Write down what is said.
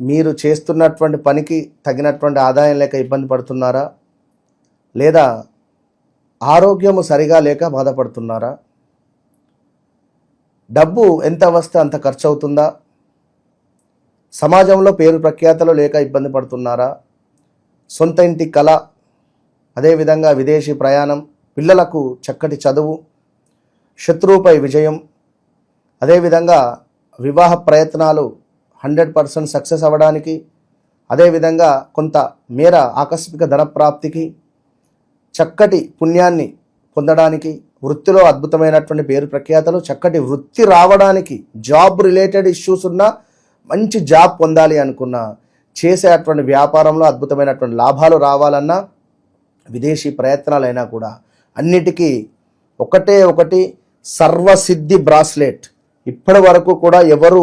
మీరు చేస్తున్నటువంటి పనికి తగినటువంటి ఆదాయం లేక ఇబ్బంది పడుతున్నారా? లేదా ఆరోగ్యము సరిగా లేక బాధపడుతున్నారా? డబ్బు ఎంత వస్తే అంత ఖర్చు అవుతుందా సమాజంలో పేరు ప్రఖ్యాతలు లేక ఇబ్బంది పడుతున్నారా? సొంత ఇంటి కళ అదేవిధంగా విదేశీ ప్రయాణం పిల్లలకు చక్కటి చదువు శత్రువుపై విజయం అదేవిధంగా వివాహ ప్రయత్నాలు హండ్రెడ్ పర్సెంట్ సక్సెస్ అవ్వడానికి అదేవిధంగా కొంత మేర ఆకస్మిక ధనప్రాప్తికి చక్కటి పుణ్యాన్ని పొందడానికి వృత్తిలో అద్భుతమైనటువంటి పేరు ప్రఖ్యాతలు చక్కటి వృత్తి రావడానికి జాబ్ రిలేటెడ్ ఇష్యూస్ ఉన్న మంచి జాబ్ పొందాలి అనుకున్న చేసేటువంటి వ్యాపారంలో అద్భుతమైనటువంటి లాభాలు రావాలన్నా విదేశీ ప్రయత్నాలైనా కూడా అన్నిటికీ ఒకటే ఒకటి సర్వసిద్ధి బ్రాస్లెట్. ఇప్పటి వరకు కూడా ఎవరు